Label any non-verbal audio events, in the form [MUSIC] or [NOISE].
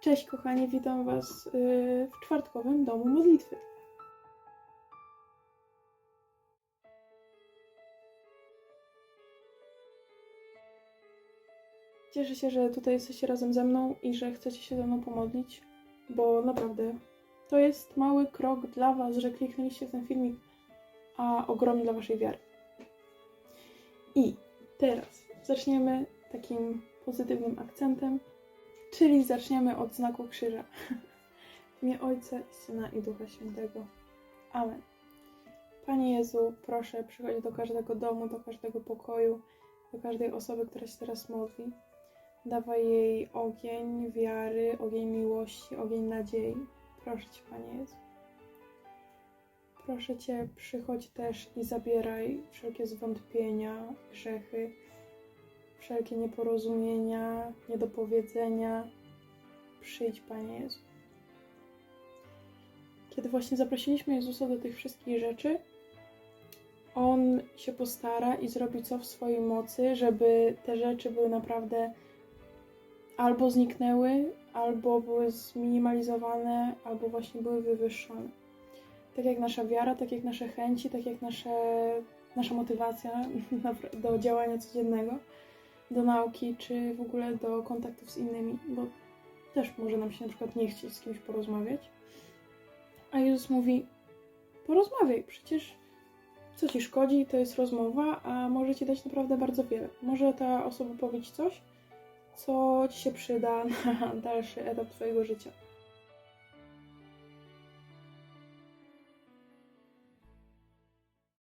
Cześć kochani, witam Was yy, w czwartkowym domu modlitwy. Cieszę się, że tutaj jesteście razem ze mną i że chcecie się ze mną pomodlić, bo naprawdę to jest mały krok dla Was, że kliknęliście ten filmik, a ogromny dla Waszej wiary. I teraz zaczniemy takim pozytywnym akcentem, czyli zaczniemy od znaku krzyża. [LAUGHS] W imię Ojca i Syna i Ducha Świętego. Amen. Panie Jezu, proszę przychodź do każdego domu, do każdego pokoju, do każdej osoby, która się teraz modli. Dawaj jej ogień wiary, ogień miłości, ogień nadziei. Proszę Cię, Panie Jezu. Proszę Cię, przychodź też i zabieraj wszelkie zwątpienia, grzechy, wszelkie nieporozumienia, niedopowiedzenia. Przyjdź, Panie Jezu. Kiedy właśnie zaprosiliśmy Jezusa do tych wszystkich rzeczy, On się postara i zrobi co w swojej mocy, żeby te rzeczy były naprawdę albo zniknęły, albo były zminimalizowane, albo właśnie były wywyższone. Tak jak nasza wiara, tak jak nasze chęci, tak jak nasze, nasza motywacja [LAUGHS] do działania codziennego, do nauki, czy w ogóle do kontaktów z innymi, bo też może nam się na przykład nie chcieć z kimś porozmawiać. A Jezus mówi: porozmawiaj, przecież co ci szkodzi, to jest rozmowa, a może ci dać naprawdę bardzo wiele. Może ta osoba powie ci coś, co ci się przyda na [LAUGHS] dalszy etap twojego życia.